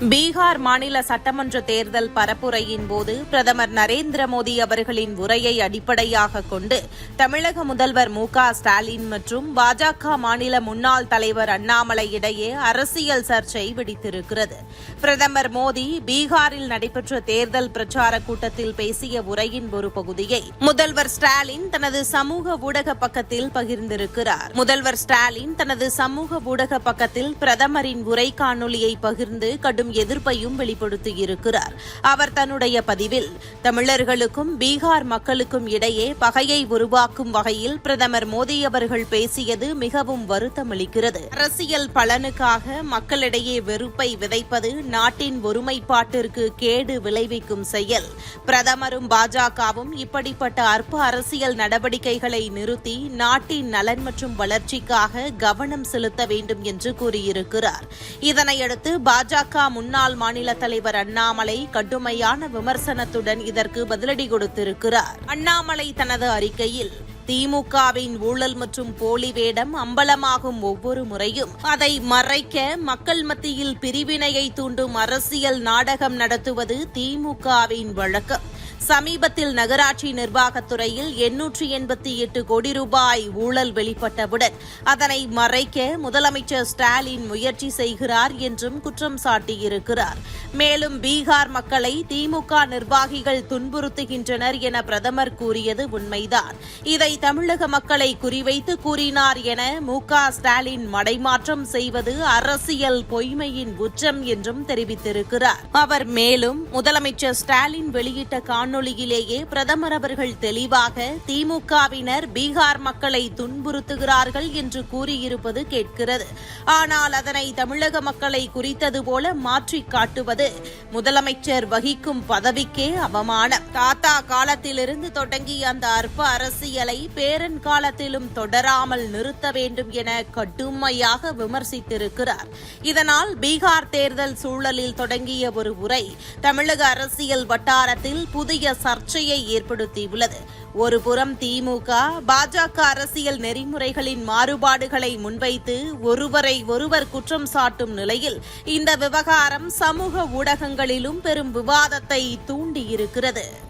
பீகார் மாநில சட்டமன்ற தேர்தல் பரப்புரையின் போது பிரதமர் நரேந்திர மோடி அவர்களின் உரையை அடிப்படையாக கொண்டு தமிழக முதல்வர் மு க ஸ்டாலின் மற்றும் பாஜக மாநில முன்னாள் தலைவர் அண்ணாமலை இடையே அரசியல் சர்ச்சை வெடித்திருக்கிறது. பிரதமர் மோடி பீகாரில் நடைபெற்ற தேர்தல் பிரச்சார கூட்டத்தில் பேசிய உரையின் ஒரு பகுதியை முதல்வர் ஸ்டாலின் தனது சமூக ஊடக பக்கத்தில் பகிர்ந்திருக்கிறார். முதல்வர் ஸ்டாலின் தனது சமூக ஊடக பக்கத்தில் பிரதமரின் உரை காணொலியை பகிர்ந்து கடும் எதிர்ப்பையும் வெளிப்படுத்தியிருக்கிறார். அவர் தன்னுடைய பதிவில் தமிழர்களுக்கும் பீகார் மக்களுக்கும் இடையே பகையை உருவாக்கும் வகையில் பிரதமர் மோடி அவர்கள் பேசியது மிகவும் வருத்தமளிக்கிறது அரசியல் பலனுக்காக மக்களிடையே வெறுப்பை விதைப்பது நாட்டின் ஒருமைப்பாட்டிற்கு கேடு விளைவிக்கும் செயல். பிரதமரும் பாஜகவும் இப்படிப்பட்ட அற்ப அரசியல் நடவடிக்கைகளை நிறுத்தி நாட்டின் நலன் மற்றும் வளர்ச்சிக்காக கவனம் செலுத்த வேண்டும் என்று கூறியிருக்கிறார். இதனையடுத்து பாஜக முன்னாள் மாநில தலைவர் அண்ணாமலை கடுமையான விமர்சனத்துடன் இதற்கு பதிலடி கொடுத்திருக்கிறார். அண்ணாமலை தனது அறிக்கையில் திமுகவின் ஊழல் மற்றும் போலி வேடம் அம்பலமாகும் ஒவ்வொரு முறையும் அதை மறைக்க மக்கள் மத்தியில் பிரிவினையை தூண்டும் அரசியல் நாடகம் நடத்துவது திமுகவின் வழக்கம். சமீபத்தில் நகராட்சி நிர்வாகத்துறையில் எண்ணூற்றி எண்பத்தி எட்டு கோடி ரூபாய் ஊழல் வெளிப்பட்டவுடன் அதனை மறைக்க முதலமைச்சர் ஸ்டாலின் முயற்சி செய்கிறார் என்றும் குற்றம் சாட்டியிருக்கிறார். மேலும் பீகார் மக்களை திமுக நிர்வாகிகள் துன்புறுத்துகின்றனர் என பிரதமர் கூறியது உண்மைதான். இதை தமிழக மக்களை குறிவைத்து கூறினார் என மு ஸ்டாலின் மடைமாற்றம் செய்வது அரசியல் பொய்மையின் உச்சம் என்றும் தெரிவித்திருக்கிறார். அவர் மேலும் முதலமைச்சர் ஸ்டாலின் வெளியிட்ட வானொலியிலேயே பிரதமர் அவர்கள் தெளிவாக திமுகவினர் பீகார் மக்களை துன்புறுத்துகிறார்கள் என்று கூறியிருப்பது கேட்கிறது. ஆனால் அதனை தமிழக மக்களை குறித்தது போல மாற்றி காட்டுவது முதலமைச்சர் வகிக்கும் பதவிக்கே அவமானம். தாத்தா காலத்திலிருந்து தொடங்கிய அந்த அற்ப அரசியலை பேரன் காலத்திலும் தொடராமல் நிறுத்த வேண்டும் என கடுமையாக விமர்சித்திருக்கிறார். இதனால் பீகார் தேர்தல் சூழலில் தொடங்கிய ஒரு உரை தமிழக அரசியல் வட்டாரத்தில் புதிய சர்ச்சையை ஏற்படுத்தியுள்ளது. ஒருபுறம் திமுக பாஜக அரசியல் நெறிமுறைகளின் மாறுபாடுகளை முன்வைத்து ஒருவரை ஒருவர் குற்றம் சாட்டும் நிலையில் இந்த விவகாரம் சமூக ஊடகங்களிலும் பெரும் விவாதத்தை தூண்டியிருக்கிறது.